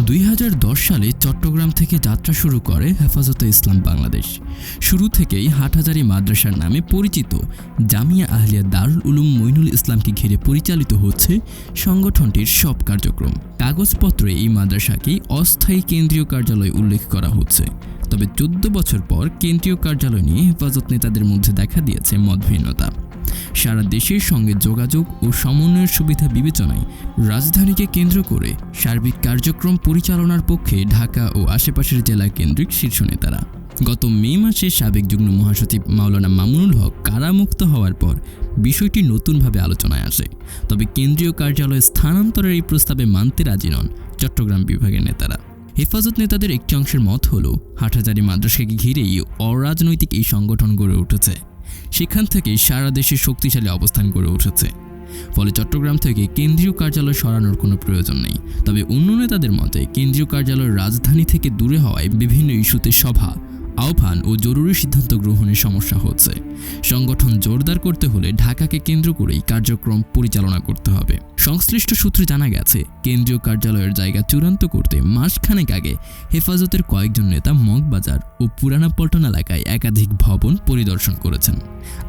দুই হাজার দশ সালে চট্টগ্রাম থেকে যাত্রা শুরু করে হেফাজতে ইসলাম বাংলাদেশ। শুরু থেকেই হাটহাজারি মাদ্রাসার নামে পরিচিত। জামিয়া আহলিয়া দারুল উলুম মইনুল ইসলামকে ঘিরে পরিচালিত হচ্ছে সংগঠনটির সব কার্যক্রম। কাগজপত্রে এই মাদ্রাসাকেই অস্থায়ী কেন্দ্রীয় কার্যালয় উল্লেখ করা হচ্ছে। তবে চোদ্দ বছর পর কেন্দ্রীয় কার্যালয় নিয়ে হেফাজত নেতাদের মধ্যে দেখা দিয়েছে মতভিন্নতা। সারা দেশের সঙ্গে যোগাযোগ ও সমন্বয়ের সুবিধা বিবেচনায় রাজধানীকে কেন্দ্র করে সার্বিক কার্যক্রম পরিচালনার পক্ষে ঢাকা ও আশেপাশের জেলা কেন্দ্রিক শীর্ষ নেতারা। গত মে মাসে সাবেক যুগ্ম মহাসচিব মাওলানা মামুনুল হক কারামুক্ত হওয়ার পর বিষয়টি নতুনভাবে আলোচনায় আসে। তবে কেন্দ্রীয় কার্যালয়ে স্থানান্তরের এই প্রস্তাবে মানতে রাজি নন চট্টগ্রাম বিভাগের নেতারা। হেফাজত নেতাদের একটি অংশের মত হল, হাটহাজারি মাদ্রাসাকে ঘিরেই অরাজনৈতিক এই সংগঠন গড়ে উঠেছে। সেখান থেকে সারা দেশে শক্তিশালী অবস্থান গড়ে উঠেছে। ফলে চট্টগ্রাম থেকে কেন্দ্রীয় কার্যালয় সরানোর কোনো প্রয়োজন নেই। তবে অন্য নেতাদের মতে, কেন্দ্রীয় কার্যালয় রাজধানী থেকে দূরে হওয়ায় বিভিন্ন ইস্যুতে সভা আহ্বান ও জরুরি সিদ্ধান্ত গ্রহণে সমস্যা হচ্ছে। সংগঠন জোরদার করতে হলে ঢাকাকে কেন্দ্র করেই কার্যক্রম পরিচালনা করতে হবে। সংশ্লিষ্ট সূত্রে জানা গেছে, কেন্দ্রীয় কার্যালয়ের জায়গা চূড়ান্ত করতে মাসখানেক আগে হেফাজতের কয়েকজন নেতা মগবাজার ও পুরানা পল্টন এলাকায় একাধিক ভবন পরিদর্শন করেছেন।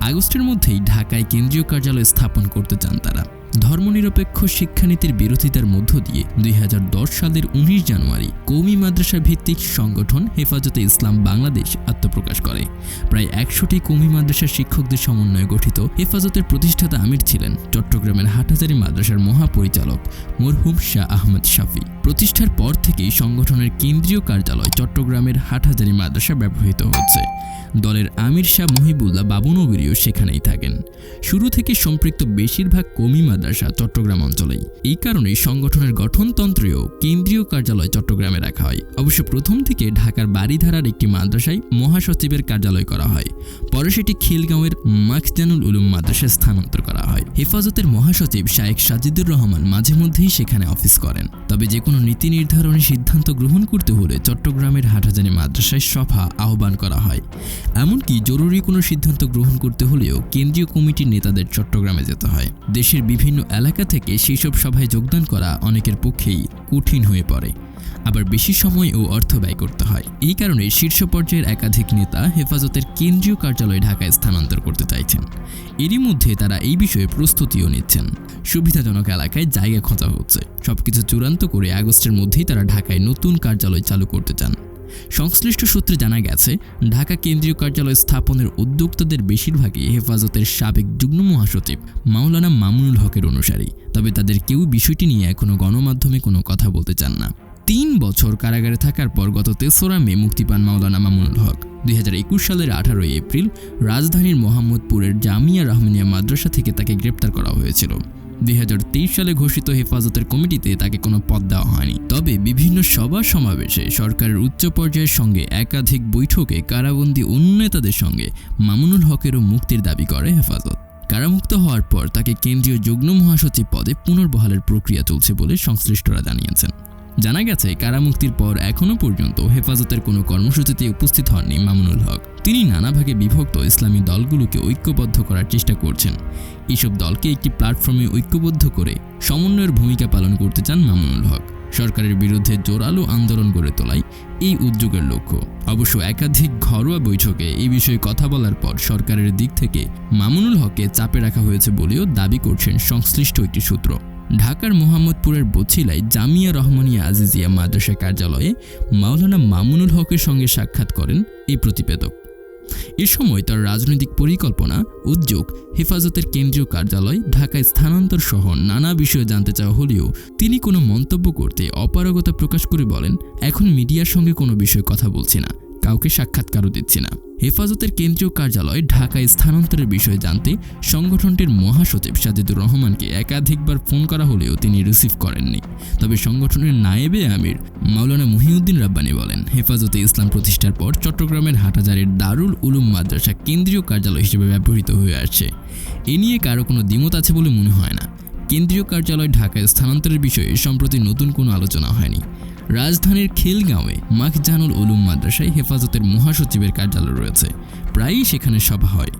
আগস্টের মধ্যেই ঢাকায় কেন্দ্রীয় কার্যালয় স্থাপন করতে চান তারা। ধর্মনিরপেক্ষ শিক্ষানীতির বিরোধিতার মধ্য দিয়ে দুই হাজার দশ সালের উনিশ জানুয়ারি কৌমি মাদ্রাসা ভিত্তিক সংগঠন হেফাজতে ইসলাম বাংলাদেশ আত্মপ্রকাশ করে। প্রায় একশোটি কৌমি মাদ্রাসার শিক্ষকদের সমন্বয়ে গঠিত হেফাজতের প্রতিষ্ঠাতা আমির ছিলেন চট্টগ্রামের হাটহাজারি মাদ্রাসার মহাপরিচালক মরহুম শাহ আহমদ শাফি। প্রতিষ্ঠার পর থেকেই সংগঠনের কেন্দ্রীয় কার্যালয় চট্টগ্রামের হাটহাজারি মাদ্রাসা ব্যবহৃত হচ্ছে। দলের আমির শাহ মহিবুল্লাহ বাবুনগরীও সেখানেই থাকেন। শুরু থেকে সম্পৃক্ত বেশিরভাগ কমি মাদ্রাসা চট্টগ্রাম অঞ্চলেই। এই কারণেই সংগঠনের গঠনতন্ত্রেও কেন্দ্রীয় কার্যালয় চট্টগ্রামে রাখা হয়। অবশ্য প্রথম থেকে ঢাকার বাড়িধারার একটি মাদ্রাসায় মহাসচিবের কার্যালয় করা হয়। পরে সেটি খিলগাঁওয়ের মাকজানুল উলুম মাদ্রাসায় স্থানান্তর করা হয়। হেফাজতের মহাসচিব শায়েক সাজিদুর রহমান মাঝে মধ্যেই সেখানে অফিস করেন। তবে যে কোনো নীতি নির্ধারণী সিদ্ধান্ত গ্রহণ করতে হলে চট্টগ্রামের হাটহাজারি মাদ্রাসায় সভা আহ্বান করা হয়। এমনকি জরুরি কোনো সিদ্ধান্ত গ্রহণ করতে হলেও কেন্দ্রীয় কমিটির নেতাদের চট্টগ্রামে যেতে হয়। দেশের বিভিন্ন এলাকা থেকে সেই সব সভায় যোগদান করা অনেকের পক্ষেই কঠিন হয়ে পড়ে। আবার বেশি সময় ও অর্থ ব্যয় করতে হয়। এই কারণে শীর্ষ পর্যায়ের একাধিক নেতা হেফাজতের কেন্দ্রীয় কার্যালয় ঢাকায় স্থানান্তর করতে চাইছেন। এরই মধ্যে তারা এই বিষয়ে প্রস্তুতিও নিচ্ছেন। সুবিধাজনক এলাকায় জায়গা খোঁজা হচ্ছে। সবকিছু চূড়ান্ত করে আগস্টের মধ্যেই তারা ঢাকায় নতুন কার্যালয় চালু করতে চান। সংশ্লিষ্ট সূত্রে জানা গেছে, ঢাকা কেন্দ্রীয় কার্যালয় স্থাপনের উদ্যোক্তাদের বেশিরভাগই হেফাজতের সাবেক যুগ্ম মহাসচিব মাওলানা মামুনুল হকের অনুসারী, তবে তাদের কেউ বিষয়টি নিয়ে এখনও গণমাধ্যমে কোনো কথা বলতে চান না। তিন বছর কারাগারে থাকার পর গত তেসরা মে মুক্তি পান মাওলানা মামুনুল হক। দুই হাজার একুশ সালের আঠারোই এপ্রিল রাজধানীর মোহাম্মদপুরের জামিয়া রহমানিয়া মাদ্রাসা থেকে তাকে গ্রেপ্তার করা হয়েছিল। দুই হাজার তেইশ সালে ঘোষিত হেফাজতের কমিটিতে তাকে কোনো পদ দেওয়া হয়নি। তবে বিভিন্ন সভা সমাবেশে সরকারের উচ্চ পর্যায়ের সঙ্গে একাধিক বৈঠকে কারাবন্দী অন্য নেতাদের সঙ্গে মামুনুল হকেরও মুক্তির দাবি করে হেফাজত। কারামুক্ত হওয়ার পর তাকে কেন্দ্রীয় যুগ্ম মহাসচিব পদে পুনর্বহালের প্রক্রিয়া চলছে বলে সংশ্লিষ্টরা জানিয়েছেন। জানা গেছে, কারামুক্তির পর এখনও পর্যন্ত হেফাজতের কোনো কর্মসূচিতে উপস্থিত হননি মামুনুল হক। তিনি নানা ভাগে বিভক্ত ইসলামী দলগুলোকে ঐক্যবদ্ধ করার চেষ্টা করছেন। এইসব দলকে একটি প্ল্যাটফর্মে ঐক্যবদ্ধ করে সমন্বয়ের ভূমিকা পালন করতে চান মামুনুল হক। সরকারের বিরুদ্ধে জোরালো আন্দোলন গড়ে তোলাই এই উদ্যোগের লক্ষ্য। অবশ্য একাধিক ঘরোয়া বৈঠকে এই বিষয়ে কথা বলার পর সরকারের দিক থেকে মামুনুল হককে চাপে রাখা হয়েছে বলেও দাবি করছেন সংশ্লিষ্ট একটি সূত্র। ঢাকার মোহাম্মদপুরের বছিলায় জামিয়া রহমানিয়া আজিজিয়া মাদ্রাসা কার্যালয়ে মাওলানা মামুনুল হকের সঙ্গে সাক্ষাৎ করেন এই প্রতিবেদক। এ সময় তার রাজনৈতিক পরিকল্পনা, উদ্যোগ, হেফাজতের কেন্দ্রীয় কার্যালয়, ঢাকায় স্থানান্তর সহ নানা বিষয়ে জানতে চাওয়া হলেও তিনি কোনো মন্তব্য করতে অপারগতা প্রকাশ করে বলেন, এখন মিডিয়ার সঙ্গে কোনো বিষয়ে কথা বলছি না। কাউকে সাক্ষাৎকারও দিচ্ছি না। হেফাজতের কেন্দ্রীয় কার্যালয় ঢাকায় স্থানান্তরের বিষয়ে জানতে সংগঠনটির মহাসচিব সাজিদুর রহমানকে একাধিকবার ফোন করা হলেও তিনি রিসিভ করেননি। তবে সংগঠনের নায়েবে আমির মাওলানা মহিউদ্দিন রাব্বানি বলেন, হেফাজতে ইসলাম প্রতিষ্ঠার পর চট্টগ্রামের হাটাজারের দারুল উলুম মাদ্রাসা কেন্দ্রীয় কার্যালয় হিসেবে ব্যবহৃত হয়ে আসছে। এ নিয়ে কারও কোনো দ্বিমত আছে বলে মনে হয় না। কেন্দ্রীয় কার্যালয় ঢাকায় স্থানান্তরের বিষয়ে সম্প্রতি নতুন কোনো আলোচনা হয়নি। রাজধানীর খিলগাঁওয়ে মাখজানুল উলুম মাদ্রাসায় হেফাজতের মহাসচিবের কার্যালয় রয়েছে। প্রায়ই সেখানে সভা হয়।